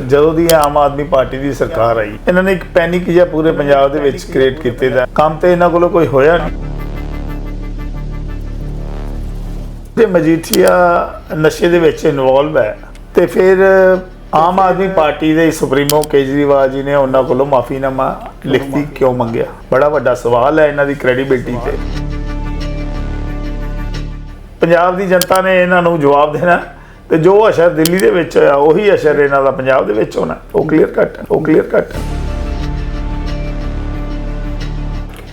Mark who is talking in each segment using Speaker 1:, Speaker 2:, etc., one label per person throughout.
Speaker 1: ਜਦੋਂ ਦੀ ਆਮ ਆਦਮੀ ਪਾਰਟੀ ਦੀ ਸਰਕਾਰ ਆਈ ਇਹਨਾਂ ਨੇ ਇੱਕ ਪੈਨਿਕ ਜਿਹਾ ਪੂਰੇ ਪੰਜਾਬ ਦੇ ਵਿੱਚ ਕ੍ਰੀਏਟ ਕੀਤੇ ਦਾ। ਕੰਮ ਤੇ ਇਹਨਾਂ ਕੋਲੋਂ ਕੋਈ ਹੋਇਆ ਨਹੀਂ। ਜੇ ਮਜੀਠੀਆ ਨਸ਼ੇ ਦੇ ਵਿੱਚ ਇਨਵੋਲਵ ਹੈ। ਤੇ ਫਿਰ ਆਮ ਆਦਮੀ ਪਾਰਟੀ ਦੇ ਸੁਪਰੀਮੋ ਕੇਜਰੀਵਾਲ ਜੀ ਨੇ ਉਹਨਾਂ ਕੋਲੋਂ ਮਾਫੀਨਾਮਾ ਲਿਖਤੀ ਕਿਉਂ ਮੰਗਿਆ? ਬੜਾ ਵੱਡਾ ਸਵਾਲ ਹੈ ਇਹਨਾਂ ਦੀ ਕ੍ਰੈਡੀਬਿਲਟੀ ਤੇ। ਪੰਜਾਬ ਦੀ ਜਨਤਾ ਨੇ ਇਹਨਾਂ ਨੂੰ ਜਵਾਬ ਦੇਣਾ। ਤੇ ਜੋ ਅਸਰ ਦਿੱਲੀ ਦੇ ਵਿੱਚ ਹੋਇਆ ਉਹੀ ਅਸਰ ਇਹਨਾਂ ਦਾ ਪੰਜਾਬ ਦੇ ਵਿੱਚ ਹੋਣਾ। ਉਹ ਕਲੀਅਰ ਕੱਟ ਉਹ ਕਲੀਅਰ ਕੱਟ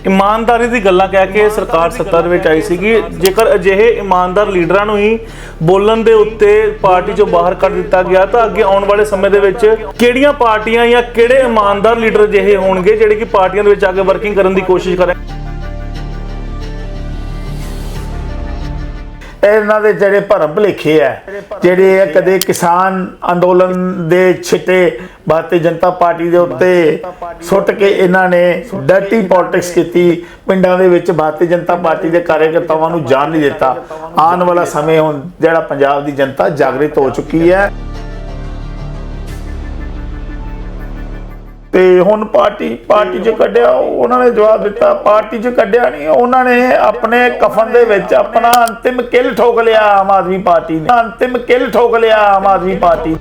Speaker 2: ਇਮਾਨਦਾਰੀ ਦੀ ਗੱਲਾਂ ਕਹਿ ਕੇ ਸਰਕਾਰ ਸੱਤਾ ਦੇ ਵਿੱਚ ਆਈ ਸੀਗੀ। ਜੇਕਰ ਅਜਿਹੇ ਇਮਾਨਦਾਰ ਲੀਡਰਾਂ ਨੂੰ ਹੀ ਬੋਲਣ ਦੇ ਉੱਤੇ ਪਾਰਟੀ ਚੋਂ ਬਾਹਰ ਕੱਢ ਦਿੱਤਾ ਗਿਆ ਤਾਂ ਅੱਗੇ ਆਉਣ ਵਾਲੇ ਸਮੇਂ ਦੇ ਵਿੱਚ ਕਿਹੜੀਆਂ ਪਾਰਟੀਆਂ ਜਾਂ ਕਿਹੜੇ ਇਮਾਨਦਾਰ ਲੀਡਰ ਅਜਿਹੇ ਹੋਣਗੇ ਜਿਹੜੇ ਕਿ ਪਾਰਟੀਆਂ ਦੇ ਵਿੱਚ ਆ ਕੇ ਵਰਕਿੰਗ ਕਰਨ ਦੀ ਕੋਸ਼ਿਸ਼ ਕਰੇ
Speaker 1: ਇਹਨਾਂ ਦੇ ਜਿਹੜੇ ਭਰਮ ਭੁਲੇਖੇ ਆ ਜਿਹੜੇ ਇਹ ਕਦੇ ਕਿਸਾਨ ਅੰਦੋਲਨ ਦੇ ਛਿੱਟੇ ਭਾਰਤੀ ਜਨਤਾ ਪਾਰਟੀ ਦੇ ਉੱਤੇ ਸੁੱਟ ਕੇ ਇਹਨਾਂ ਨੇ ਡਰਟੀ ਪੋਲਿਟਿਕਸ ਕੀਤੀ। ਪਿੰਡਾਂ ਦੇ ਵਿੱਚ ਭਾਰਤੀ ਜਨਤਾ ਪਾਰਟੀ ਦੇ ਕਾਰਜਕਰਤਾਵਾਂ ਨੂੰ ਜਾਣ ਨਹੀਂ ਦਿੱਤਾ। ਆਉਣ ਵਾਲਾ ਸਮੇਂ ਹੁਣ ਜਿਹੜਾ ਪੰਜਾਬ ਦੀ ਜਨਤਾ ਜਾਗਰਿਤ ਹੋ ਚੁੱਕੀ ਹੈ। ਤੇ ਹੁਣ ਪਾਰਟੀ ਪਾਰਟੀ ਚ ਕੱਢਿਆ, ਉਹਨਾਂ ਨੇ ਜਵਾਬ ਦਿੱਤਾ, ਪਾਰਟੀ ਚ ਕੱਢਿਆ ਨਹੀਂ, ਉਹਨਾਂ ਨੇ ਆਪਣੇ ਕਫਨ ਦੇ ਵਿੱਚ ਆਪਣਾ ਅੰਤਿਮ ਕਿਲ ਠੋਕ ਲਿਆ ਆਮ ਆਦਮੀ ਪਾਰਟੀ ਨੇ। ਅੰਤਿਮ ਕਿਲ ਠੋਕ ਲਿਆ ਆਮ ਆਦਮੀ ਪਾਰਟੀ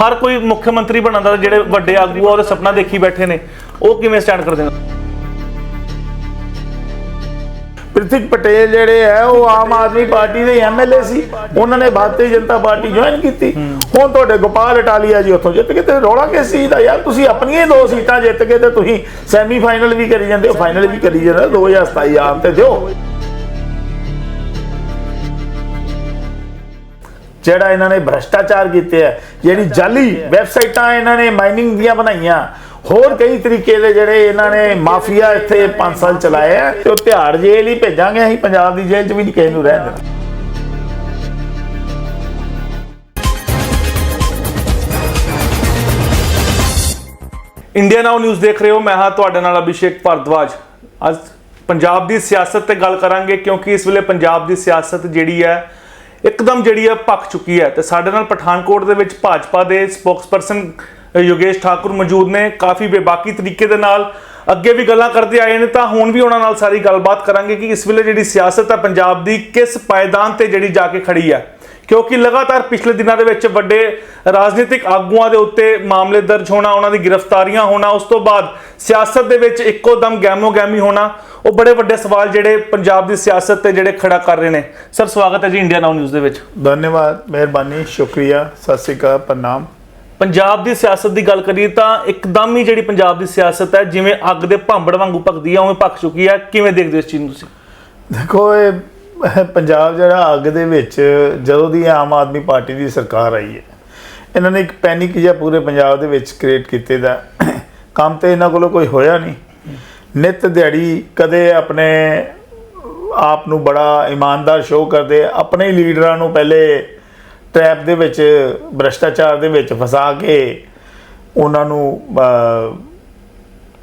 Speaker 2: ਹਰ ਕੋਈ ਮੁੱਖ ਮੰਤਰੀ ਬਣਨ ਦਾ ਜਿਹੜੇ ਵੱਡੇ ਆਗੂ ਆ, ਉਹਦੇ ਸੁਪਨਾ ਦੇਖੀ ਬੈਠੇ ਨੇ, ਉਹ ਕਿਵੇਂ ਸਟੈਂਡ ਕਰਦੇ ਨੇ?
Speaker 1: ਪ੍ਰਿਥਵੀ ਪਟੇਲ ਜਿਹੜੇ ਹੈ ਉਹ ਆਮ ਆਦਮੀ ਪਾਰਟੀ ਦੇ ਐਮਐਲਏ ਸੀ। ਉਹਨਾਂ ਨੇ ਭਾਰਤੀ ਜਨਤਾ ਪਾਰਟੀ ਜੁਆਇਨ ਕੀਤੀ। ਹੁਣ ਤੁਹਾਡੇ ਗੋਪਾਲ ਅਟਾਲੀਆ ਜੀ ਉੱਥੋਂ ਜਿੱਤ ਕੇ ਤੇ ਰੌਲਾ ਕਿਸ ਚੀਜ਼ ਦਾ? ਯਾਰ ਤੁਸੀਂ ਆਪਣੀਆਂ ਹੀ ਦੋ ਸੀਟਾਂ ਜਿੱਤ ਕੇ ਤੇ ਤੁਸੀਂ ਸੈਮੀ ਫਾਈਨਲ ਵੀ ਕਰੀ ਜਾਂਦੇ ਹੋ ਫਾਈਨਲ ਵੀ ਕਰੀ ਜਾਂਦੇ ਹੋ। 2027 ਆਮ ਤੇ ਦਿਓ। ਜਿਹੜਾ ਇਹਨਾਂ ਨੇ ਭ੍ਰਸ਼ਟਾਚਾਰ ਕੀਤੇ ਆ ਜਿਹੜੀ ਜਾਲੀ ਵੈਬਸਾਈਟਾਂ ਇਹਨਾਂ ਨੇ ਮਾਈਨਿੰਗ ਦੀਆਂ ਬਣਾਈਆਂ ਹੋਰ ਕਈ ਤਰੀਕੇ ਦੇ ਜਿਹੜੇ ਇਹਨਾਂ ਨੇ ਮਾਫੀਆ ਇੱਥੇ 5 ਸਾਲ ਚਲਾਏ ਆ ਤੇ ਉਹ ਤਿਹਾੜ ਜੇਲ੍ਹ ਹੀ ਭੇਜਾਂਗੇ ਅਸੀਂ, ਪੰਜਾਬ ਦੀ ਜੇਲ੍ਹ 'ਚ ਵੀ ਨਹੀਂ ਕਿਸੇ ਨੂੰ ਰਹਿਣ ਦੇਣਾ।
Speaker 2: ਇੰਡੀਆ ਨਾਓ ਨਿਊਜ਼ ਦੇਖ ਰਹੇ ਹੋ, ਮੈਂ ਹਾਂ ਤੁਹਾਡੇ ਨਾਲ ਅਭਿਸ਼ੇਕ ਭਾਰਦਵਾਜ। ਅੱਜ ਪੰਜਾਬ ਦੀ ਸਿਆਸਤ ਤੇ ਗੱਲ ਕਰਾਂਗੇ ਕਿਉਂਕਿ ਇਸ ਵੇਲੇ ਪੰਜਾਬ ਦੀ ਸਿਆਸਤ ਜਿਹੜੀ ਹੈ, ਇੱਕਦਮ ਜਿਹੜੀ ਹੈ ਭੱਖ ਚੁੱਕੀ ਹੈ ਤੇ ਸਾਡੇ ਨਾਲ ਪਠਾਨਕੋਟ ਦੇ ਵਿੱਚ ਭਾਜਪਾ ਦੇ ਸਪੋਕਸਪਰਸਨ ਯੋਗੇਸ਼ ਠਾਕੁਰ ਮੌਜੂਦ ਨੇ, ਕਾਫੀ ਬੇਬਾਕੀ ਤਰੀਕੇ ਦੇ ਨਾਲ ਅੱਗੇ ਵੀ ਗੱਲਾਂ ਕਰਦੇ ਆਏ ਨੇ, ਤਾਂ ਹੁਣ ਵੀ ਉਹਨਾਂ ਨਾਲ ਸਾਰੀ ਗੱਲਬਾਤ ਕਰਾਂਗੇ ਕਿ ਇਸ ਵੇਲੇ ਜਿਹੜੀ ਸਿਆਸਤ ਹੈ ਪੰਜਾਬ ਦੀ ਕਿਸ ਪਾਇਦਾਨ ਤੇ ਜਿਹੜੀ ਜਾ ਕੇ ਖੜੀ ਹੈ। ਕਿਉਂਕਿ ਲਗਾਤਾਰ ਪਿਛਲੇ ਦਿਨਾਂ ਦੇ ਵਿੱਚ ਵੱਡੇ ਰਾਜਨੀਤਿਕ ਆਗੂਆਂ ਦੇ ਉੱਤੇ ਮਾਮਲੇ ਦਰਜ ਹੋਣਾ, ਉਹਨਾਂ ਦੀ ਗ੍ਰਿਫਤਾਰੀਆਂ ਹੋਣਾ, ਉਸ ਤੋਂ ਬਾਅਦ ਸਿਆਸਤ ਦੇ ਵਿੱਚ ਇੱਕੋ ਦਮ ਗੈਮੋ ਗੈਮੀ ਹੋਣਾ, ਉਹ ਬੜੇ ਵੱਡੇ ਸਵਾਲ ਜਿਹੜੇ ਪੰਜਾਬ ਦੀ ਸਿਆਸਤ ਤੇ ਜਿਹੜੇ ਖੜਾ ਕਰ ਰਹੇ ਨੇ। ਸਰ, ਸਵਾਗਤ ਹੈ ਜੀ ਇੰਡੀਆ ਨਾਓ ਨਿਊਜ਼ ਦੇ ਵਿੱਚ।
Speaker 1: ਧੰਨਵਾਦ, ਮਿਹਰਬਾਨੀ, ਸ਼ੁਕਰੀਆ, ਸਤਿ ਸ਼੍ਰੀ ਅਕਾਲ, ਪ੍ਰਣਾਮ।
Speaker 2: ਪੰਜਾਬ ਦੀ ਸਿਆਸਤ ਦੀ ਗੱਲ ਕਰੀਏ ਤਾਂ ਇੱਕਦਮ ਹੀ ਜਿਹੜੀ ਪੰਜਾਬ ਦੀ ਸਿਆਸਤ ਹੈ, ਜਿਵੇਂ ਅੱਗ ਦੇ ਭਾਂਬੜ ਵਾਂਗੂ ਭਖਦੀ ਆ, ਉਵੇਂ ਭਖ ਚੁੱਕੀ ਹੈ ਕਿਵੇਂ ਦੇਖਦੇ ਹੋ ਇਸ ਚੀਜ਼ ਨੂੰ ਤੁਸੀਂ?
Speaker 1: ਦੇਖੋ, ਇਹ ਪੰਜਾਬ ਜਿਹੜਾ ਅੱਗ ਦੇ ਵਿੱਚ ਜਦੋਂ ਦੀ ਆਮ ਆਦਮੀ ਪਾਰਟੀ ਦੀ ਸਰਕਾਰ ਆਈ ਹੈ, ਇਹਨਾਂ ਨੇ ਇੱਕ ਪੈਨਿਕ ਜਿਹਾ ਪੂਰੇ ਪੰਜਾਬ ਦੇ ਵਿੱਚ ਕ੍ਰੀਏਟ ਕੀਤੇ ਦਾ। ਕੰਮ ਤੇ ਇਹਨਾਂ ਕੋਲੋਂ ਕੋਈ ਹੋਇਆ ਨਹੀਂ। ਨਿਤ ਦਿਹਾੜੀ ਕਦੇ ਆਪਣੇ ਆਪ ਨੂੰ ਬੜਾ ਇਮਾਨਦਾਰ ਸ਼ੋਅ ਕਰਦੇ, ਆਪਣੇ ਹੀ ਲੀਡਰਾਂ ਨੂੰ ਪਹਿਲੇ ਟ੍ਰੈਪ ਦੇ ਵਿੱਚ, ਭ੍ਰਸ਼ਟਾਚਾਰ ਦੇ ਵਿੱਚ ਫਸਾ ਕੇ ਉਹਨਾਂ ਨੂੰ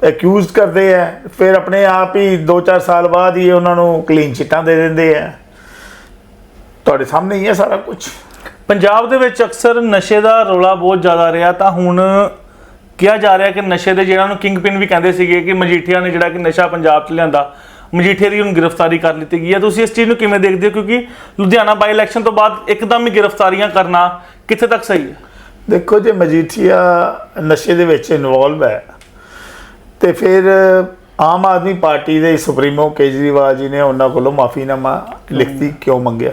Speaker 1: ਐਕਿਊਜ਼ਡ ਕਰਦੇ ਆ। ਫਿਰ ਆਪਣੇ ਆਪ ਹੀ 2-4 ਸਾਲ ਬਾਅਦ ਹੀ ਉਹਨਾਂ ਨੂੰ ਕਲੀਨ ਚਿੱਟਾਂ ਦੇ ਦਿੰਦੇ ਆ। ਤੁਹਾਡੇ ਸਾਹਮਣੇ ਹੀ ਹੈ ਸਾਰਾ ਕੁਝ
Speaker 2: ਪੰਜਾਬ ਦੇ ਵਿੱਚ ਅਕਸਰ ਨਸ਼ੇ ਦਾ ਰੌਲਾ ਬਹੁਤ ਜ਼ਿਆਦਾ ਰਿਹਾ, ਤਾਂ ਹੁਣ ਕਿਹਾ ਜਾ ਰਿਹਾ ਕਿ ਨਸ਼ੇ ਦੇ ਜਿਹੜਾ ਨੂੰ ਕਿੰਗ ਪਿਨ ਵੀ ਕਹਿੰਦੇ ਸੀਗੇ ਕਿ ਮਜੀਠੀਆ ਨੇ ਜਿਹੜਾ ਕਿ ਨਸ਼ਾ ਪੰਜਾਬ 'ਚ ਲਿਆਂਦਾ। ਮਜੀਠੀਆ ਦੀ ਹੁਣ ਗ੍ਰਿਫਤਾਰੀ ਕਰ ਲਿੱਤੀ ਗਈ ਹੈ। ਤੁਸੀਂ ਇਸ ਚੀਜ਼ ਨੂੰ ਕਿਵੇਂ ਦੇਖਦੇ ਹੋ? ਕਿਉਂਕਿ ਲੁਧਿਆਣਾ ਬਾਈ ਇਲੈਕਸ਼ਨ ਤੋਂ ਬਾਅਦ ਇੱਕਦਮ ਹੀ ਗ੍ਰਿਫਤਾਰੀਆਂ ਕਰਨਾ ਕਿੱਥੇ ਤੱਕ ਸਹੀ ਹੈ?
Speaker 1: ਦੇਖੋ ਜੇ ਮਜੀਠੀਆ ਨਸ਼ੇ ਦੇ ਵਿੱਚ ਇਨਵੋਲਵ ਹੈ ਤੇ ਫਿਰ ਆਮ ਆਦਮੀ ਪਾਰਟੀ ਦੇ ਸੁਪਰੀਮੋ ਕੇਜਰੀਵਾਲ ਜੀ ਨੇ ਉਹਨਾਂ ਕੋਲੋਂ ਮਾਫੀਨਾਮਾ ਲਿਖਤੀ ਕਿਉਂ ਮੰਗਿਆ?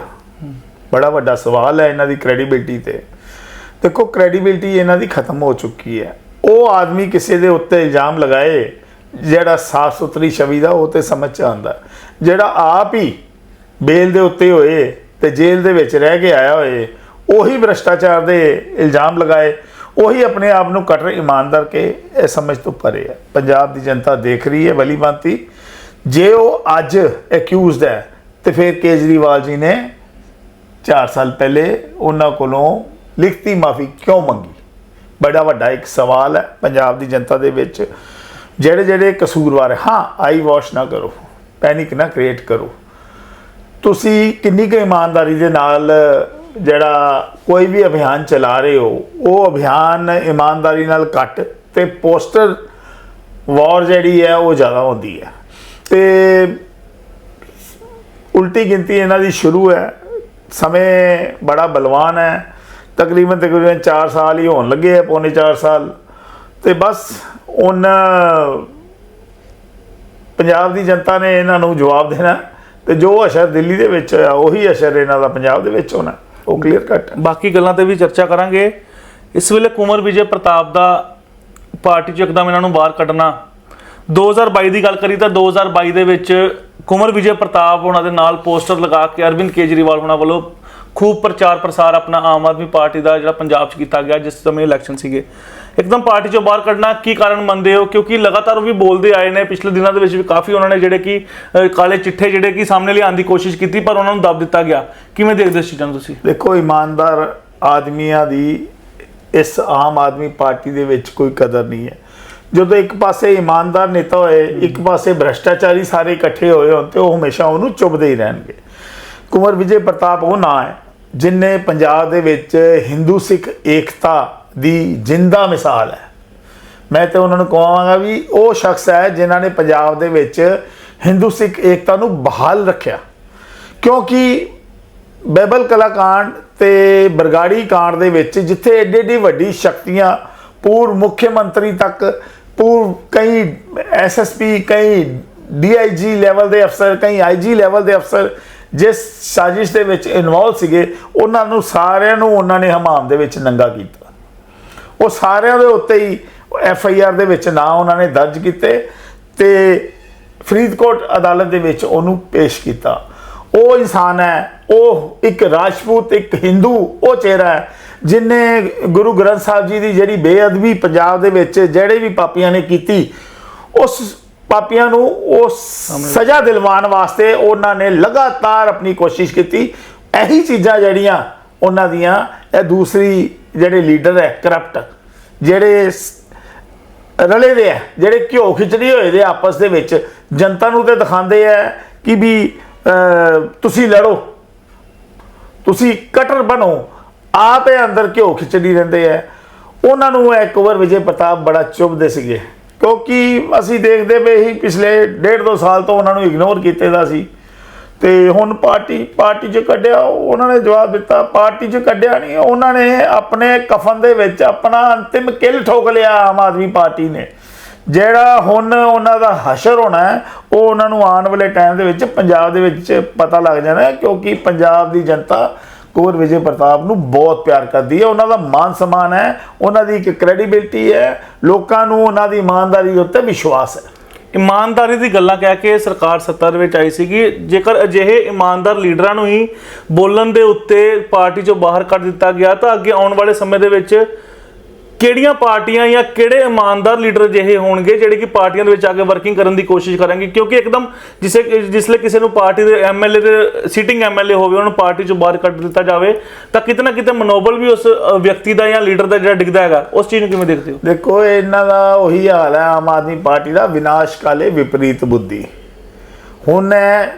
Speaker 1: ਬੜਾ ਵੱਡਾ ਸਵਾਲ ਹੈ ਇਹਨਾਂ ਦੀ ਕ੍ਰੈਡੀਬਿਲਟੀ ਤੇ। ਦੇਖੋ ਕ੍ਰੈਡੀਬਿਲਟੀ ਇਹਨਾਂ ਦੀ ਖਤਮ ਹੋ ਚੁੱਕੀ ਹੈ। ਉਹ ਆਦਮੀ ਕਿਸੇ ਦੇ ਉੱਤੇ ਇਲਜ਼ਾਮ ਲਗਾਏ ਜਿਹੜਾ ਸਾਫ਼ ਸੁਥਰੀ ਛਵੀ ਦਾ, ਉਹ ਤੇ ਸਮਝ ਚ ਆਉਂਦਾ। ਜਿਹੜਾ ਆਪ ਹੀ ਬੇਲ ਦੇ ਉੱਤੇ ਹੋਏ ਤੇ ਜੇਲ੍ਹ ਦੇ ਵਿੱਚ ਰਹਿ ਕੇ ਆਇਆ ਹੋਏ, ਉਹੀ ਭ੍ਰਸ਼ਟਾਚਾਰ ਦੇ ਇਲਜ਼ਾਮ ਲਗਾਏ, ਉਹੀ ਆਪਣੇ ਆਪ ਨੂੰ ਕਟਰ ਇਮਾਨਦਾਰ ਕੇ ਇਹ ਸਮਝ ਤੋਂ ਪਰੇ ਹੈ। ਪੰਜਾਬ ਦੀ ਜਨਤਾ ਦੇਖ ਰਹੀ ਹੈ ਭਲੀ ਭਾਂਤੀ। ਜੇ ਉਹ ਅੱਜ ਐਕਿਊਜ਼ਡ ਹੈ, ਤੇ ਫਿਰ ਕੇਜਰੀਵਾਲ ਜੀ ਨੇ 4 ਸਾਲ ਪਹਿਲੇ ਉਹਨਾਂ ਕੋਲੋਂ ਲਿਖਤੀ ਮਾਫੀ ਕਿਉਂ ਮੰਗੀ? ਬੜਾ ਵੱਡਾ ਇੱਕ ਸਵਾਲ ਹੈ। ਪੰਜਾਬ ਦੀ ਜਨਤਾ ਦੇ ਵਿੱਚ ਜਿਹੜੇ ਜਿਹੜੇ ਕਸੂਰਵਾਰ ਹਾਂ ਆਈ ਵਾਸ਼ ਨਾ ਕਰੋ ਪੈਨਿਕ ਨਾ ਕ੍ਰੀਏਟ ਕਰੋ। ਤੁਸੀਂ ਕਿੰਨੀ ਕੁ ਇਮਾਨਦਾਰੀ ਦੇ ਨਾਲ ਜਿਹੜਾ ਕੋਈ ਵੀ ਅਭਿਆਨ ਚਲਾ ਰਹੇ ਹੋ, ਉਹ ਅਭਿਆਨ ਇਮਾਨਦਾਰੀ ਨਾਲ ਘੱਟ ਤੇ ਪੋਸਟਰ ਵਾਰ ਜਿਹੜੀ ਹੈ, ਉਹ ਜ਼ਿਆਦਾ ਹੁੰਦੀ ਹੈ। ਤੇ ਉਲਟੀ ਗਿਣਤੀ ਇਹਨਾਂ ਦੀ ਸ਼ੁਰੂ ਹੈ, ਸਮੇਂ ਬੜਾ ਬਲਵਾਨ ਹੈ, ਤਕਰੀਬਨ ਤਕਰੀਬਨ 4 ਸਾਲ ਹੀ ਹੋਣ ਲੱਗੇ ਆ ਪੌਣੇ 4 ਸਾਲ। ਤੇ ਬਸ ਉਹਨਾਂ ਪੰਜਾਬ ਦੀ ਜਨਤਾ ਨੇ ਇਹਨਾਂ ਨੂੰ ਜਵਾਬ ਦੇਣਾ ਤੇ ਜੋ ਅਸਰ ਦਿੱਲੀ ਦੇ ਵਿੱਚ ਹੋਇਆ, ਉਹੀ ਅਸਰ ਇਹਨਾਂ ਦਾ ਪੰਜਾਬ ਦੇ ਵਿੱਚ ਹੋਣਾ। ਉਹ ਕਲੀਅਰ ਕੱਟ
Speaker 2: ਬਾਕੀ ਗੱਲਾਂ ਤੇ ਵੀ ਚਰਚਾ ਕਰਾਂਗੇ। ਇਸ ਵੇਲੇ ਕੁਮਰ ਵਿਜੇ ਪ੍ਰਤਾਪ ਦਾ ਪਾਰਟੀ ਚ ਇੱਕਦਮ ਇਹਨਾਂ ਨੂੰ ਬਾਹਰ ਕੱਢਣਾ। 2022 ਦੀ ਗੱਲ ਕਰੀ ਤਾਂ 2022 ਦੇ ਵਿੱਚ ਕੁਮਰ ਵਿਜੇ ਪ੍ਰਤਾਪ ਉਹਨਾਂ ਦੇ ਨਾਲ ਪੋਸਟਰ ਲਗਾ ਕੇ ਅਰਵਿੰਦ ਕੇਜਰੀਵਾਲ ਉਹਨਾਂ ਵੱਲੋਂ ਖੂਬ ਪ੍ਰਚਾਰ ਪ੍ਰਸਾਰ ਆਪਣਾ ਆਮ ਆਦਮੀ ਪਾਰਟੀ ਦਾ ਜਿਹੜਾ ਪੰਜਾਬ 'ਚ ਕੀਤਾ ਗਿਆ ਜਿਸ ਸਮੇਂ ਇਲੈਕਸ਼ਨ ਸੀਗੇ। ਇੱਕਦਮ ਪਾਰਟੀ ਚੋਂ ਬਾਹਰ ਕੱਢਣਾ ਕੀ ਕਾਰਨ ਮੰਨਦੇ ਹੋ? ਕਿਉਂਕਿ ਲਗਾਤਾਰ ਉਹ ਵੀ ਬੋਲਦੇ ਆਏ ਨੇ ਪਿਛਲੇ ਦਿਨਾਂ ਦੇ ਵਿੱਚ ਵੀ ਕਾਫੀ ਉਹਨਾਂ ਨੇ ਜਿਹੜੇ ਕਿ ਕਾਲੇ ਚਿੱਠੇ ਜਿਹੜੇ ਕਿ ਸਾਹਮਣੇ ਲਿਆਉਣ ਦੀ ਕੋਸ਼ਿਸ਼ ਕੀਤੀ ਪਰ ਉਹਨਾਂ ਨੂੰ ਦਬ ਦਿੱਤਾ ਗਿਆ। ਕਿਵੇਂ ਦੇਖਦੇ ਇਸ ਚੀਜ਼ਾਂ ਨੂੰ ਤੁਸੀਂ?
Speaker 1: ਦੇਖੋ ਇਮਾਨਦਾਰ ਆਦਮੀਆਂ ਦੀ ਇਸ ਆਮ ਆਦਮੀ ਪਾਰਟੀ ਦੇ ਵਿੱਚ ਕੋਈ ਕਦਰ ਨਹੀਂ ਹੈ। ਜਦੋਂ ਇੱਕ ਪਾਸੇ ਇਮਾਨਦਾਰ ਨੇਤਾ ਹੋਏ ਇੱਕ ਪਾਸੇ ਭ੍ਰਸ਼ਟਾਚਾਰੀ ਸਾਰੇ ਇਕੱਠੇ ਹੋਏ ਹੋਣ ਤੇ ਉਹ ਹਮੇਸ਼ਾ ਉਹਨੂੰ ਚੁੱਭਦੇ ਹੀ ਰਹਿਣਗੇ। ਕੁਮਰ ਵਿਜੇ ਪ੍ਰਤਾਪ ਉਹ ਨਾਂ ਹੈ। ਜਿਨੇ ਪੰਜਾਬ ਦੇ ਵਿੱਚ ਹਿੰਦੂ ਸਿੱਖ ਏਕਤਾ ਦੀ ਜਿੰਦਾ ਮਿਸਾਲ ਹੈ। ਮੈਂ ਤੇ ਉਹਨਾਂ ਨੂੰ ਕਹਾਂਗਾ ਵੀ ਉਹ ਸ਼ਖਸ ਹੈ ਜਿਨ੍ਹਾਂ ਨੇ ਪੰਜਾਬ ਦੇ ਵਿੱਚ ਹਿੰਦੂ ਸਿੱਖ ਏਕਤਾ ਨੂੰ ਬਹਾਲ ਰੱਖਿਆ। ਕਿਉਂਕਿ ਬੈਬਲ ਕਲਾਕਾਂਡ ਤੇ ਬਰਗਾੜੀ ਕਾਂਡ ਦੇ ਵਿੱਚ ਜਿੱਥੇ ਏਡੀ ਏਡੀ ਵੱਡੀ ਸ਼ਕਤੀਆਂ ਪੂਰ ਮੁੱਖ ਮੰਤਰੀ ਤੱਕ ਪੂਰ ਕਈ ਐਸਐਸਪੀ ਕਈ ਡੀਆਈਜੀ ਲੈਵਲ ਦੇ ਅਫਸਰ, ਕਈ ਆਈਜੀ ਲੈਵਲ ਦੇ ਅਫਸਰ ਜਿਸ ਸਾਜ਼ਿਸ਼ ਦੇ ਵਿੱਚ ਇਨਵੋਲਵ ਸੀਗੇ, ਉਹਨਾਂ ਨੂੰ ਸਾਰਿਆਂ ਨੂੰ ਉਹਨਾਂ ਨੇ ਹਮਾਮ ਦੇ ਵਿੱਚ ਨੰਗਾ ਕੀਤਾ। ਉਹ ਸਾਰਿਆਂ ਦੇ ਉੱਤੇ ਹੀ ਐਫ ਆਈ ਆਰ ਦੇ ਵਿੱਚ ਨਾਂ ਉਹਨਾਂ ਨੇ ਦਰਜ ਕੀਤੇ ਤੇ ਫਰੀਦਕੋਟ ਅਦਾਲਤ ਦੇ ਵਿੱਚ ਉਹਨੂੰ ਪੇਸ਼ ਕੀਤਾ। ਉਹ ਇਨਸਾਨ ਹੈ, ਉਹ ਇੱਕ ਰਾਜਪੂਤ, ਇੱਕ ਹਿੰਦੂ, ਉਹ ਚਿਹਰਾ ਹੈ, ਜਿਨੇ ਗੁਰੂ ਗ੍ਰੰਥ ਸਾਹਿਬ ਜੀ ਦੀ ਜਿਹੜੀ ਬੇਅਦਬੀ ਪੰਜਾਬ ਦੇ ਵਿੱਚ ਜਿਹੜੇ ਵੀ ਪਾਪੀਆਂ ਨੇ ਕੀਤੀ, ਉਸ ਪਾਪੀਆਂ ਨੂੰ ਉਹ ਸਜ਼ਾ ਦਿਲਵਾਉਣ ਵਾਸਤੇ ਉਹਨਾਂ ਨੇ ਲਗਾਤਾਰ ਆਪਣੀ ਕੋਸ਼ਿਸ਼ ਕੀਤੀ। ਇਹੀ ਚੀਜ਼ਾਂ ਜਿਹੜੀਆਂ ਉਹਨਾਂ ਦੀਆਂ ਇਹ ਦੂਸਰੀ ਜਿਹੜੇ ਲੀਡਰ ਹੈ ਕਰਪਟ ਜਿਹੜੇ ਰਲੇ ਦੇ ਆ ਜਿਹੜੇ ਘਿਓ ਖਿਚੜੀ ਹੋਏ ਦੇ ਆਪਸ ਦੇ ਵਿੱਚ ਜਨਤਾ ਨੂੰ ਤੇ ਦਿਖਾਉਂਦੇ ਆ ਕਿ ਵੀ ਤੁਸੀਂ ਲੜੋ ਤੁਸੀਂ ਕਟਰ ਬਣੋ ਆਪੇ ਅੰਦਰ ਘਿਓ ਖਿਚੜੀ ਰਹਿੰਦੇ ਆ ਉਹਨਾਂ ਨੂੰ ਇਹ ਕੁਵਰ ਵਿਜੇ ਪ੍ਰਤਾਪ ਬੜਾ ਚੁੱਭਦੇ ਸੀਗੇ। ਕਿਉਂਕਿ ਅਸੀਂ ਦੇਖਦੇ ਪਏ ਸੀ ਪਿਛਲੇ ਡੇਢ ਦੋ ਸਾਲ ਤੋਂ ਉਹਨਾਂ ਨੂੰ ਇਗਨੋਰ ਕੀਤੇ ਦਾ ਸੀ। ਤੇ ਹੁਣ ਪਾਰਟੀ ਪਾਰਟੀ 'ਚ ਕੱਢਿਆ, ਉਹਨਾਂ ਨੇ ਜਵਾਬ ਦਿੱਤਾ, ਪਾਰਟੀ 'ਚ ਕੱਢਿਆ ਨਹੀਂ, ਉਹਨਾਂ ਨੇ ਆਪਣੇ ਕਫਨ ਦੇ ਵਿੱਚ ਆਪਣਾ ਅੰਤਿਮ ਕਿਲ ਠੋਕ ਲਿਆ ਆਮ ਆਦਮੀ ਪਾਰਟੀ ਨੇ। ਜਿਹੜਾ ਹੁਣ ਉਹਨਾਂ ਦਾ ਹਸ਼ਰ ਹੋਣਾ ਉਹ ਉਹਨਾਂ ਨੂੰ ਆਉਣ ਵਾਲੇ ਟਾਈਮ ਦੇ ਵਿੱਚ ਪੰਜਾਬ ਦੇ ਵਿੱਚ ਪਤਾ ਲੱਗ ਜਾਣਾ ਕਿਉਂਕਿ ਪੰਜਾਬ ਦੀ ਜਨਤਾ ਕੌਰ ਵਿਜੇ ਪ੍ਰਤਾਪ ਨੂੰ ਬਹੁਤ ਪਿਆਰ ਕਰਦੀ ਹੈ। ਉਹਨਾਂ ਦਾ ਮਾਨ ਸਮਾਨ ਹੈ, ਉਹਨਾਂ ਦੀ ਇੱਕ ਕ੍ਰੈਡੀਬਿਲਟੀ ਹੈ, ਲੋਕਾਂ ਨੂੰ ਉਹਨਾਂ ਦੀ ਇਮਾਨਦਾਰੀ ਉੱਤੇ ਵਿਸ਼ਵਾਸ ਹੈ।
Speaker 2: ਇਮਾਨਦਾਰੀ ਦੀ ਗੱਲਾਂ ਕਹਿ ਕੇ ਸਰਕਾਰ ਸੱਤਾ ਦੇ ਵਿੱਚ ਆਈ ਸੀਗੀ। ਜੇਕਰ ਅਜਿਹੇ ਇਮਾਨਦਾਰ ਲੀਡਰਾਂ ਨੂੰ ਹੀ ਬੋਲਣ ਦੇ ਉੱਤੇ ਪਾਰਟੀ ਚੋਂ ਬਾਹਰ ਕੱਢ ਦਿੱਤਾ ਗਿਆ, ਤਾਂ ਅੱਗੇ ਆਉਣ ਵਾਲੇ ਸਮੇਂ ਦੇ ਵਿੱਚ ਕਿਹੜੀਆਂ ਪਾਰਟੀਆਂ ਜਾਂ ਕਿਹੜੇ ਇਮਾਨਦਾਰ ਲੀਡਰ ਅਜਿਹੇ ਹੋਣਗੇ ਜਿਹੜੇ ਕਿ ਪਾਰਟੀਆਂ ਦੇ ਵਿੱਚ ਆ ਕੇ ਵਰਕਿੰਗ ਕਰਨ ਦੀ ਕੋਸ਼ਿਸ਼ ਕਰਨਗੇ ਕਿਉਂਕਿ ਇੱਕਦਮ ਜਿਸੇ ਜਿਸਲੇ ਕਿਸੇ ਨੂੰ ਪਾਰਟੀ ਦੇ ਐਮਐਲਏ ਦੇ ਸੀਟਿੰਗ ਐਮਐਲਏ ਹੋਵੇ, ਉਹਨੂੰ ਪਾਰਟੀ ਚੋਂ ਬਾਹਰ ਕੱਢ ਦਿੱਤਾ ਜਾਵੇ, ਤਾਂ ਕਿਤੇ ਨਾ ਕਿਤੇ ਮਨੋਬਲ ਵੀ ਉਸ ਵਿਅਕਤੀ ਦਾ ਜਾਂ ਲੀਡਰ ਦਾ ਜਿਹੜਾ ਡਿੱਗਦਾ ਹੈਗਾ, ਉਸ ਚੀਜ਼ ਨੂੰ ਕਿਵੇਂ ਦੇਖਦੇ ਹੋ?
Speaker 1: ਦੇਖੋ, ਇਹਨਾਂ ਦਾ ਉਹੀ ਹਾਲ ਹੈ, ਆਮ ਆਦਮੀ ਪਾਰਟੀ ਦਾ ਵਿਨਾਸ਼ ਕਾਲੇ ਵਿਪਰੀਤ ਬੁੱਧੀ। ਹੁਣ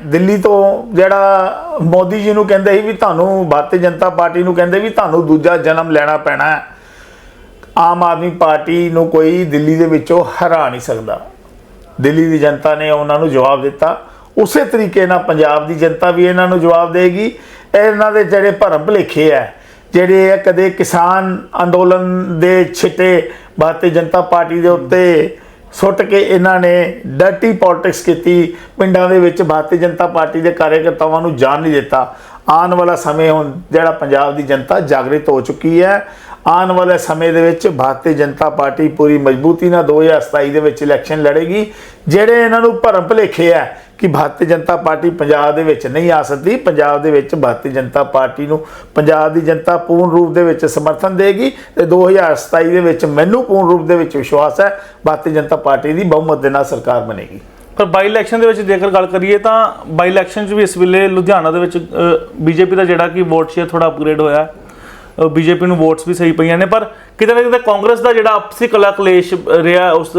Speaker 1: ਦਿੱਲੀ ਤੋਂ ਜਿਹੜਾ ਮੋਦੀ ਜੀ ਨੂੰ ਕਹਿੰਦੇ ਸੀ ਵੀ ਤੁਹਾਨੂੰ, ਭਾਰਤੀ ਜਨਤਾ ਪਾਰਟੀ ਨੂੰ ਕਹਿੰਦੇ ਵੀ ਤੁਹਾਨੂੰ ਦੂਜਾ ਜਨਮ ਲੈਣਾ ਪੈਣਾ ਹੈ। ਆਮ ਆਦਮੀ ਪਾਰਟੀ ਨੂੰ ਕੋਈ ਦਿੱਲੀ ਦੇ ਵਿੱਚੋਂ ਹਰਾ ਨਹੀਂ ਸਕਦਾ। ਦਿੱਲੀ ਦੀ ਜਨਤਾ ਨੇ ਉਹਨਾਂ ਨੂੰ ਜਵਾਬ ਦਿੱਤਾ। ਉਸੇ ਤਰੀਕੇ ਨਾਲ ਪੰਜਾਬ ਦੀ ਜਨਤਾ ਵੀ ਇਹਨਾਂ ਨੂੰ ਜਵਾਬ ਦੇਗੀ। ਇਹਨਾਂ ਦੇ ਜਿਹੜੇ ਭਰਮ ਭੁਲੇਖੇ ਹੈ ਜਿਹੜੇ ਇਹ ਕਦੇ ਕਿਸਾਨ ਅੰਦੋਲਨ ਦੇ ਛਿੱਟੇ ਭਾਰਤੀ ਜਨਤਾ ਪਾਰਟੀ ਦੇ ਉੱਤੇ ਸੁੱਟ ਕੇ ਇਹਨਾਂ ਨੇ ਡਰਟੀ ਪੋਲਿਟਿਕਸ ਕੀਤੀ, ਪਿੰਡਾਂ ਦੇ ਵਿੱਚ ਭਾਰਤੀ ਜਨਤਾ ਪਾਰਟੀ ਦੇ ਕਾਰਜਕਰਤਾਵਾਂ ਨੂੰ ਜਾਣ ਨਹੀਂ ਦਿੱਤਾ। ਆਉਣ ਵਾਲਾ ਸਮੇਂ ਹੁਣ ਜਿਹੜਾ ਪੰਜਾਬ ਦੀ ਜਨਤਾ ਜਾਗਰਿਤ ਹੋ ਚੁੱਕੀ ਹੈ। ਆਉਣ ਵਾਲੇ ਸਮੇਂ ਦੇ ਵਿੱਚ ਭਾਰਤੀ ਜਨਤਾ ਪਾਰਟੀ ਪੂਰੀ ਮਜ਼ਬੂਤੀ ਨਾਲ 2027 ਦੇ ਵਿੱਚ ਇਲੈਕਸ਼ਨ ਲੜੇਗੀ। ਜਿਹੜੇ ਇਹਨਾਂ ਨੂੰ ਭਰਮ ਭੁਲੇਖੇ ਹੈ ਕਿ ਭਾਰਤੀ ਜਨਤਾ ਪਾਰਟੀ ਪੰਜਾਬ ਦੇ ਵਿੱਚ ਨਹੀਂ ਆ ਸਕਦੀ, ਪੰਜਾਬ ਦੇ ਵਿੱਚ ਭਾਰਤੀ ਜਨਤਾ ਪਾਰਟੀ ਨੂੰ ਪੰਜਾਬ ਦੀ ਜਨਤਾ ਪੂਰਨ ਰੂਪ ਦੇ ਵਿੱਚ ਸਮਰਥਨ ਦੇਗੀ ਤੇ 2027 ਦੇ ਵਿੱਚ ਮੈਨੂੰ ਪੂਰਨ ਰੂਪ ਦੇ ਵਿੱਚ ਵਿਸ਼ਵਾਸ ਹੈ, ਭਾਰਤੀ ਜਨਤਾ ਪਾਰਟੀ ਦੀ ਬਹੁਮਤ ਦੇ ਨਾਲ ਸਰਕਾਰ ਬਣੇਗੀ।
Speaker 2: ਪਰ ਬਾਈ ਇਲੈਕਸ਼ਨ ਦੇ ਵਿੱਚ ਜੇਕਰ ਗੱਲ ਕਰੀਏ ਤਾਂ ਬਾਈ ਇਲੈਕਸ਼ਨ 'ਚ ਵੀ ਇਸ ਵੇਲੇ ਲੁਧਿਆਣਾ ਦੇ ਵਿੱਚ ਬੀਜੇਪੀ ਦਾ ਜਿਹੜਾ ਕਿ ਵੋਟ ਸ਼ੇਅਰ ਥੋੜਾ ਅਪਗ੍ਰੇਡ ਹੋਇਆ। ਬੀਜੇਪੀ ਨੂੰ ਵੋਟਸ ਵੀ ਸਹੀ ਪਈਆਂ ਨੇ ਪਰ ਕਿਤੇ ਨਾ ਕਿਤੇ ਕਾਂਗਰਸ ਦਾ ਜਿਹੜਾ ਆਪਸੀ ਕਲਾ ਕਲੇਸ਼ ਰਿਹਾ ਉਸ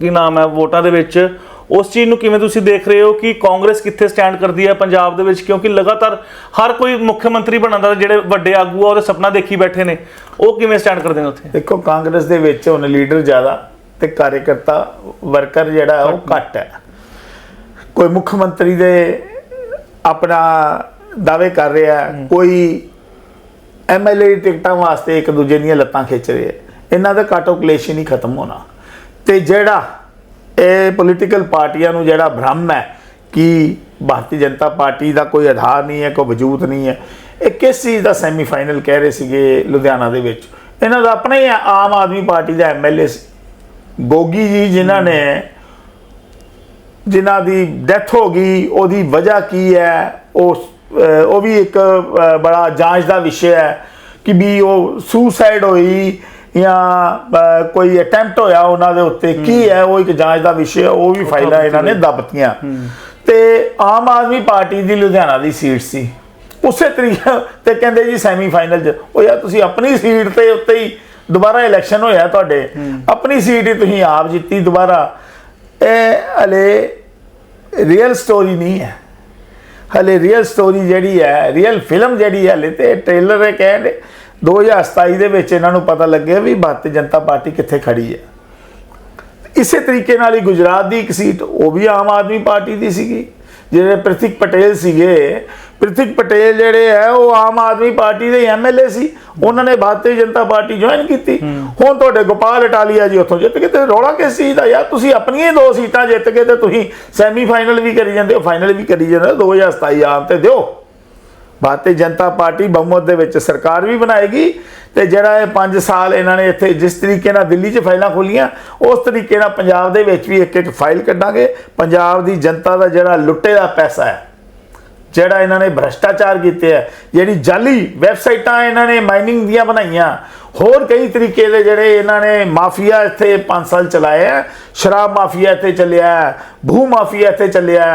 Speaker 2: ਕੀ ਨਾਮ ਹੈ ਵੋਟਾਂ ਦੇ ਵਿੱਚ ਉਸ ਚੀਜ਼ ਨੂੰ ਕਿਵੇਂ ਤੁਸੀਂ ਦੇਖ ਰਹੇ ਹੋ ਕਿ ਕਾਂਗਰਸ ਕਿੱਥੇ ਸਟੈਂਡ ਕਰਦੀ ਹੈ ਪੰਜਾਬ ਦੇ ਵਿੱਚ? ਕਿਉਂਕਿ ਲਗਾਤਾਰ ਹਰ ਕੋਈ ਮੁੱਖ ਮੰਤਰੀ ਬਣਨ ਦਾ ਜਿਹੜੇ ਵੱਡੇ ਆਗੂ ਆ ਉਹਦੇ ਸੁਪਨਾ ਦੇਖੀ ਬੈਠੇ ਨੇ। ਉਹ ਕਿਵੇਂ ਸਟੈਂਡ ਕਰਦੇ ਨੇ ਉੱਥੇ?
Speaker 1: ਦੇਖੋ ਕਾਂਗਰਸ ਦੇ ਵਿੱਚ ਹੁਣ ਲੀਡਰ ਜ਼ਿਆਦਾ ਤੇ ਕਾਰਜਕਰਤਾ ਵਰਕਰ ਜਿਹੜਾ ਉਹ ਘੱਟ ਹੈ। ਕੋਈ ਮੁੱਖ ਮੰਤਰੀ ਦੇ ਆਪਣਾ ਦਾਅਵੇ ਕਰ ਰਿਹਾ ਕੋਈ ਐਮਐਲਏ ਟਿਕਟਾਂ ਵਾਸਤੇ ਇੱਕ ਦੂਜੇ ਦੀਆਂ ਲੱਤਾਂ ਖਿੱਚ ਰਹੇ ਇਹਨਾਂ ਦਾ ਕਾਟੋ ਕਲੇਸ਼ ਹੀ ਨਹੀਂ ਖਤਮ ਹੋਣਾ। ਤੇ ਜਿਹੜਾ ਇਹ ਪੋਲੀਟੀਕਲ ਪਾਰਟੀਆਂ ਨੂੰ ਜਿਹੜਾ ਭ੍ਰਮ ਹੈ ਕਿ ਭਾਰਤੀ ਜਨਤਾ ਪਾਰਟੀ ਦਾ ਕੋਈ ਆਧਾਰ ਨਹੀਂ ਹੈ, ਕੋਈ ਵਜੂਦ ਨਹੀਂ ਹੈ, ਇਹ ਕਿਸ ਚੀਜ਼ ਦਾ ਸੈਮੀਫਾਈਨਲ ਕਹਿ ਰਹੇ ਸੀਗੇ ਲੁਧਿਆਣਾ ਦੇ ਵਿੱਚ? ਇਹਨਾਂ ਦਾ ਆਪਣਾ ਹੀ ਆਮ ਆਦਮੀ ਪਾਰਟੀ ਦਾ ਐਮਐਲਏ ਗੋਗੀ ਜੀ ਜਿਨ੍ਹਾਂ ਨੇ ਜਿਨ੍ਹਾਂ ਦੀ ਡੈਥ ਹੋ ਗਈ, ਉਹਦੀ ਵਜ੍ਹਾ ਕੀ ਹੈ? ਉਹ ਉਹ ਵੀ ਇੱਕ ਬੜਾ ਜਾਂਚ ਦਾ ਵਿਸ਼ਾ ਹੈ ਕਿ ਵੀ ਉਹ ਸੁਸਾਈਡ ਹੋਈ ਜਾਂ ਕੋਈ ਅਟੈਂਪਟ ਹੋਇਆ ਉਹਨਾਂ ਦੇ ਉੱਤੇ ਕੀ ਹੈ। ਉਹ ਇੱਕ ਜਾਂਚ ਦਾ ਵਿਸ਼ਾ ਹੈ ਉਹ ਵੀ ਫਾਈਲਾਂ ਇਹਨਾਂ ਨੇ ਦੱਬਤੀਆਂ। ਤੇ ਆਮ ਆਦਮੀ ਪਾਰਟੀ ਦੀ ਲੁਧਿਆਣਾ ਦੀ ਸੀਟ ਸੀ। ਉਸੇ ਤਰੀਕੇ ਤੇ ਕਹਿੰਦੇ ਜੀ ਸੈਮੀ ਫਾਈਨਲ 'ਚ ਉਹ ਯਾਰ ਤੁਸੀਂ ਆਪਣੀ ਸੀਟ ਤੇ ਉੱਤੇ ਹੀ ਦੁਬਾਰਾ ਇਲੈਕਸ਼ਨ ਹੋਇਆ ਤੁਹਾਡੇ। ਆਪਣੀ ਸੀਟ ਹੀ ਤੁਸੀਂ ਆਪ ਜਿੱਤੀ ਦੁਬਾਰਾ। ਇਹ ਹਲੇ ਰੀਅਲ ਸਟੋਰੀ ਨਹੀਂ ਹੈ। ਹਲੇ ਰੀਅਲ ਸਟੋਰੀ ਜਿਹੜੀ ਹੈ ਰੀਅਲ ਫਿਲਮ ਜਿਹੜੀ ਹੈ, ਹਲੇ ਤੇ ਟ੍ਰੇਲਰ ਹੈ ਕਹਿੰਦੇ 2027 ਦੇ ਵਿੱਚ ਇਹਨਾਂ ਨੂੰ ਪਤਾ ਲੱਗਿਆ ਵੀ ਭਾਰਤੀ ਜਨਤਾ ਪਾਰਟੀ ਕਿੱਥੇ ਖੜੀ ਹੈ। ਇਸੇ ਤਰੀਕੇ ਨਾਲ ਹੀ ਗੁਜਰਾਤ ਦੀ ਇੱਕ ਸੀਟ ਉਹ ਵੀ ਆਮ ਆਦਮੀ ਪਾਰਟੀ ਦੀ ਸੀਗੀ। ਜਿਹੜੇ ਪ੍ਰਤੀਕ ਪਟੇਲ ਸੀਗੇ ਪ੍ਰਤੀਕ ਪਟੇਲ ਜਿਹੜੇ ਹੈ ਉਹ ਆਮ ਆਦਮੀ ਪਾਰਟੀ ਦੇ ਐਮਐਲਏ ਸੀ। ਉਹਨਾਂ ਨੇ ਭਾਰਤੀ ਜਨਤਾ ਪਾਰਟੀ ਜੁਆਇਨ ਕੀਤੀ। ਹੁਣ ਤੁਹਾਡੇ ਗੋਪਾਲ ਇਟਾਲੀਆ ਜੀ ਉੱਥੋਂ ਜਿੱਤ ਗਏ ਤੇ ਰੌਲਾ ਕਿਸ ਚੀਜ਼ ਦਾ? ਯਾਰ ਤੁਸੀਂ ਆਪਣੀਆਂ ਹੀ ਦੋ ਸੀਟਾਂ ਜਿੱਤ ਕੇ ਤੇ ਤੁਸੀਂ ਸੈਮੀਫਾਈਨਲ ਵੀ ਕਰੀ ਜਾਂਦੇ ਹੋ ਫਾਈਨਲ ਵੀ ਕਰੀ ਜਾਂਦੇ ਹੋ 2027 ਆਮ ਤੇ ਦਿਓ। ਭਾਰਤੀ ਜਨਤਾ ਪਾਰਟੀ ਬਹੁਮਤ ਦੇ ਵਿੱਚ ਸਰਕਾਰ ਵੀ ਬਣਾਏਗੀ ਤੇ ਜਿਹੜਾ ਇਹ 5 ਸਾਲ ਇਹਨਾਂ ਨੇ ਇੱਥੇ ਜਿਸ ਤਰੀਕੇ ਨਾਲ ਦਿੱਲੀ 'ਚ ਫਾਈਲਾਂ ਖੋਲੀਆਂ ਉਸ ਤਰੀਕੇ ਨਾਲ ਪੰਜਾਬ ਦੇ ਵਿੱਚ ਵੀ ਇੱਕ ਇੱਕ ਫਾਈਲ ਕੱਢਾਂਗੇ। ਪੰਜਾਬ ਦੀ ਜਨਤਾ ਦਾ ਜਿਹੜਾ ਲੁੱਟੇ ਦਾ ਪੈਸਾ ਹੈ ਜਿਹੜਾ ਇਹਨਾਂ ਨੇ ਭ੍ਰਸ਼ਟਾਚਾਰ ਕੀਤੇ ਹੈ ਜਿਹੜੀ ਜਾਲੀ ਵੈਬਸਾਈਟਾਂ ਇਹਨਾਂ ਨੇ ਮਾਈਨਿੰਗ ਦੀਆਂ ਬਣਾਈਆਂ। ਹੋਰ ਕਈ ਤਰੀਕੇ ਦੇ ਜਿਹੜੇ ਇਹਨਾਂ ਨੇ ਮਾਫੀਆ ਇੱਥੇ 5 ਸਾਲ ਚਲਾਏ ਹੈ ਸ਼ਰਾਬ ਮਾਫੀਆ ਇੱਥੇ ਚੱਲਿਆ ਭੂ ਮਾਫੀਆ ਇੱਥੇ ਚੱਲਿਆ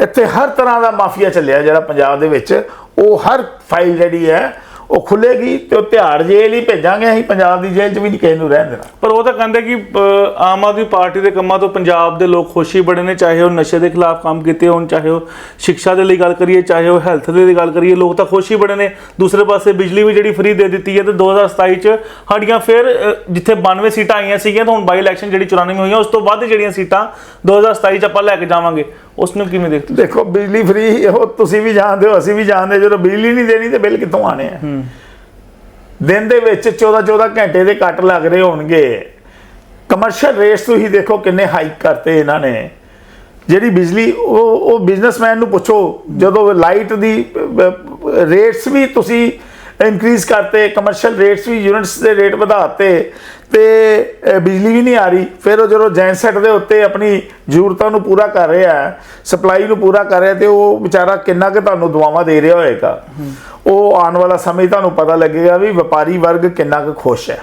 Speaker 1: ਇੱਥੇ ਹਰ ਤਰ੍ਹਾਂ ਦਾ ਮਾਫੀਆ ਚੱਲਿਆ ਜਿਹੜਾ ਪੰਜਾਬ ਦੇ ਵਿੱਚ। ਉਹ ਹਰ ਫਾਈਲ ਜਿਹੜੀ ਹੈ ਉਹ ਖੁੱਲੇਗੀ ਤੇ ਉਹ ਤਿਹਾੜ ਜੇਲ੍ਹ ਹੀ ਭੇਜਾਂਗੇ ਅਸੀਂ ਪੰਜਾਬ ਦੀ ਜੇਲ੍ਹ 'ਚ ਵੀ ਨਹੀਂ ਕਿਸੇ ਨੂੰ ਰਹਿਣ ਦੇਣਾ।
Speaker 2: ਪਰ ਉਹ ਤਾਂ ਕਹਿੰਦੇ ਕਿ ਅ, ਆਮ ਆਦਮੀ ਪਾਰਟੀ ਦੇ ਕੰਮਾਂ ਤੋਂ ਪੰਜਾਬ ਦੇ ਲੋਕ ਖੁਸ਼ ਹੀ ਬੜੇ ਨੇ ਚਾਹੇ ਉਹ ਨਸ਼ੇ ਦੇ ਖਿਲਾਫ ਕੰਮ ਕੀਤੇ ਹੋਣ ਚਾਹੇ ਉਹ ਸਿੱਖਿਆ ਦੇ ਲਈ ਗੱਲ ਕਰੀਏ ਚਾਹੇ ਉਹ ਹੈਲਥ ਦੇ ਲਈ ਗੱਲ ਕਰੀਏ ਲੋਕ ਤਾਂ ਖੁਸ਼ ਹੀ ਬੜੇ ਨੇ। ਦੂਸਰੇ ਪਾਸੇ ਬਿਜਲੀ ਵੀ ਜਿਹੜੀ ਫ੍ਰੀ ਦੇ ਦਿੱਤੀ ਹੈ ਤੇ 2027 ਚ ਸਾਡੀਆਂ ਫਿਰ ਅ, ਜਿੱਥੇ 92 ਸੀਟਾਂ ਆਈਆਂ ਸੀਗੀਆਂ ਤਾਂ ਹੁਣ ਬਾਈ ਇਲੈਕਸ਼ਨ ਜਿਹੜੀ 94 ਹੋਈਆਂ ਉਸ ਤੋਂ ਵੱਧ ਜਿਹੜੀਆਂ ਸੀਟਾਂ 2027 ਚ ਆਪਾਂ ਲੈ ਕੇ ਜਾਵਾਂਗੇ। ਉਸ ਨੂੰ ਕਿਵੇਂ ਦੇਖਦੇ?
Speaker 1: ਦੇਖੋ ਬਿਜਲੀ ਫ੍ਰੀ ਉਹ ਤੁਸੀਂ ਵੀ ਜਾਣਦੇ ਹੋ ਅਸੀਂ ਵੀ ਜਾਣਦੇ ਜਦੋਂ ਬਿਜਲੀ ਨਹੀਂ ਦੇਣੀ ਤੇ ਬਿੱਲ ਕਿੱਥੋਂ ਆਣੇ ਆ? ਦਿਨ ਦੇ ਵਿੱਚ 14 14 ਘੰਟੇ ਦੇ ਕੱਟ ਲੱਗ ਰਹੇ ਹੋਣਗੇ। ਕਮਰਸ਼ੀਅਲ ਰੇਟਸ ਤੁਸੀਂ ਦੇਖੋ ਕਿੰਨੇ ਹਾਈਕ ਕਰਤੇ ਇਹਨਾਂ ਨੇ। ਜਿਹੜੀ ਬਿਜਲੀ ਉਹ ਉਹ ਬਿਜ਼ਨਸਮੈਨ ਨੂੰ ਪੁੱਛੋ ਜਦੋਂ ਲਾਈਟ ਦੀ ਰੇਟਸ ਵੀ ਤੁਸੀਂ ਇਨਕਰੀਜ਼ ਕਰਤੇ ਕਮਰਸ਼ੀਅਲ ਰੇਟਸ ਵੀ ਯੂਨਿਟਸ ਦੇ ਰੇਟ ਵਧਾਤੇ ਤੇ ਬਿਜਲੀ ਵੀ ਨਹੀਂ ਆ ਰਹੀ। ਫਿਰ ਉਹ ਜਦੋਂ ਜੈਨਸੈਟ ਦੇ ਉੱਤੇ ਆਪਣੀ ਜ਼ਰੂਰਤਾਂ ਨੂੰ ਪੂਰਾ ਕਰ ਰਿਹਾ ਹੈ ਸਪਲਾਈ ਨੂੰ ਪੂਰਾ ਕਰ ਰਿਹਾ ਤੇ ਉਹ ਵਿਚਾਰਾ ਕਿੰਨਾ ਕੁ ਤੁਹਾਨੂੰ ਦੁਆਵਾਂ ਦੇ ਰਿਹਾ ਹੋਏਗਾ। ਉਹ ਆਉਣ ਵਾਲਾ ਸਮੇਂ ਤੁਹਾਨੂੰ ਪਤਾ ਲੱਗੇਗਾ ਵੀ ਵਪਾਰੀ ਵਰਗ ਕਿੰਨਾ ਕੁ ਖੁਸ਼ ਹੈ।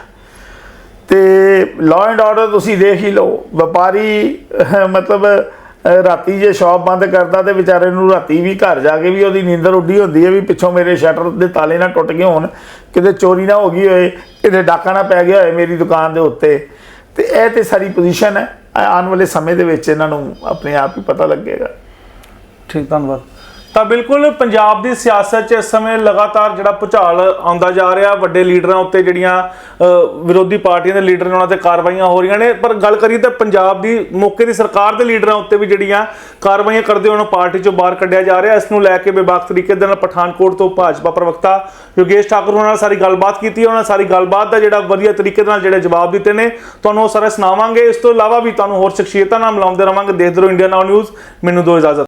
Speaker 1: ਤੇ ਲਾਅ ਐਂਡ ਆਰਡਰ ਤੁਸੀਂ ਦੇਖ ਹੀ ਲਓ। ਵਪਾਰੀ, ਮਤਲਬ ਰਾਤੀ ਜੇ ਸ਼ਾਪ ਬੰਦ ਕਰਦਾ ਤੇ ਵਿਚਾਰੇ ਨੂੰ ਰਾਤੀ ਵੀ ਘਰ ਜਾ ਕੇ ਵੀ ਉਹਦੀ ਨੀਂਦਰ ਉੱਡੀ ਹੁੰਦੀ ਹੈ ਵੀ ਪਿੱਛੋਂ ਮੇਰੇ ਸ਼ਟਰ ਦੇ ਤਾਲੇ ਨਾ ਟੁੱਟ ਗਏ ਹੋਣ, ਕਿਤੇ ਚੋਰੀ ਨਾ ਹੋ ਗਈ ਹੋਏ, ਕਿਤੇ ਡਾਕਾ ਨਾ ਪੈ ਗਿਆ ਹੋਏ ਮੇਰੀ ਦੁਕਾਨ ਦੇ ਉੱਤੇ। ਤੇ ਇਹ ਤੇ ਸਾਰੀ ਪੋਜੀਸ਼ਨ ਹੈ। ਆਉਣ ਵਾਲੇ ਸਮੇਂ ਦੇ ਵਿੱਚ ਇਹਨਾਂ ਨੂੰ ਆਪਣੇ ਆਪ ਹੀ ਪਤਾ ਲੱਗੇਗਾ।
Speaker 2: ਠੀਕ, ਧੰਨਵਾਦ। ਤਾਂ ਬਿਲਕੁਲ ਪੰਜਾਬ ਦੀ ਸਿਆਸਤ 'ਚ ਇਸ ਸਮੇਂ ਲਗਾਤਾਰ ਜਿਹੜਾ ਭੁਚਾਲ ਆਉਂਦਾ ਜਾ ਰਿਹਾ, ਵੱਡੇ ਲੀਡਰਾਂ ਉੱਤੇ ਜਿਹੜੀਆਂ ਵਿਰੋਧੀ ਪਾਰਟੀਆਂ ਦੇ ਲੀਡਰ ਨੇ ਉਹਨਾਂ ਤੇ ਕਾਰਵਾਈਆਂ ਹੋ ਰਹੀਆਂ ਨੇ। ਪਰ ਗੱਲ ਕਰੀਏ ਤਾਂ ਪੰਜਾਬ ਦੀ ਮੌਕੇ ਦੀ ਸਰਕਾਰ ਦੇ ਲੀਡਰਾਂ ਉੱਤੇ ਵੀ ਜਿਹੜੀਆਂ ਕਾਰਵਾਈਆਂ ਕਰਦੇ ਉਹਨਾਂ ਨੂੰ ਪਾਰਟੀ 'ਚੋਂ ਬਾਹਰ ਕੱਢਿਆ ਜਾ ਰਿਹਾ। ਇਸ ਨੂੰ ਲੈ ਕੇ ਬੇਬਾਕ ਤਰੀਕੇ ਦੇ ਨਾਲ ਪਠਾਨਕੋਟ ਤੋਂ ਭਾਜਪਾ ਪ੍ਰਵਕਤਾ ਯੋਗੇਸ਼ ਠਾਕੁਰ ਉਹਨਾਂ ਨਾਲ ਸਾਰੀ ਗੱਲਬਾਤ ਕੀਤੀ ਉਹਨਾਂ ਸਾਰੀ ਗੱਲਬਾਤ ਦਾ ਜਿਹੜਾ ਵਧੀਆ ਤਰੀਕੇ ਨਾਲ ਜਿਹੜੇ ਜਵਾਬ ਦਿੱਤੇ ਨੇ, ਤੁਹਾਨੂੰ ਉਹ ਸਾਰੇ ਸੁਣਾਵਾਂਗੇ। ਇਸ ਤੋਂ ਇਲਾਵਾ ਵੀ ਤੁਹਾਨੂੰ ਹੋਰ ਸ਼ਖਸੀਅਤਾਂ ਨਾਲ ਮਿਲਾਉਂਦੇ ਰਵਾਂਗੇ। ਦੇਖਦੇ ਰਹੋ ਇੰਡੀਆ ਨਾਓ ਨਿਊਜ਼। ਮੈਨੂੰ ਦੋ ਇਜਾਜ਼ਤ।